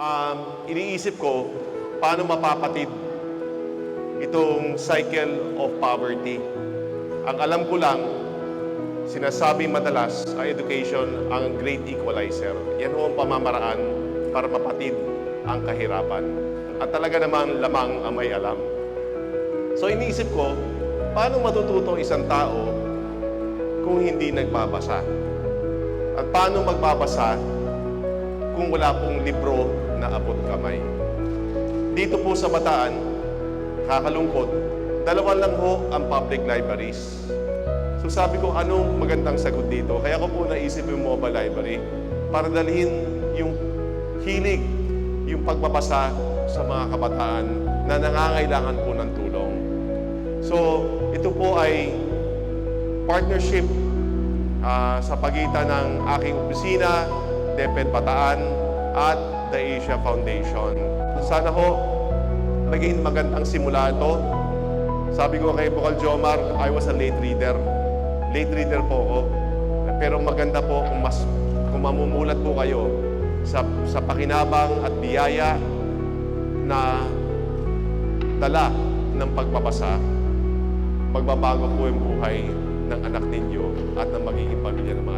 um, iniisip ko paano mapapatid itong cycle of poverty. Ang alam ko lang, sinasabi madalas ang education ang great equalizer. Yan ho ang pamamaraan para mapatid ang kahirapan. At talaga namang lamang ang may alam. So iniisip ko, paano matututo ang isang tao kung hindi nagbabasa? At paano magbabasa kung wala pong libro na abot kamay? Dito po sa Bataan, kakalungkot, dalawa lang ho ang public libraries. So sabi ko, anong magandang sagot dito? Kaya ko po naisip yung mobile library para dalhin yung hilig, yung pagbabasa sa mga kabataan na nangangailangan po ng tulong. So, ito po ay partnership ah, sa pagitan ng aking opisina, DepEd Bataan, at the Asia Foundation. Sana ho, naging magandang simula ito. Sabi ko kay Bukal Jomar, I was a late reader. Late reader po ako. Pero maganda po kung mas kung mamumulat po kayo sa, sa pakinabang at biyaya na dala ng pagbabasa, magbabago po yung buhay ng anak ninyo at ng magiging pamilya ninyo.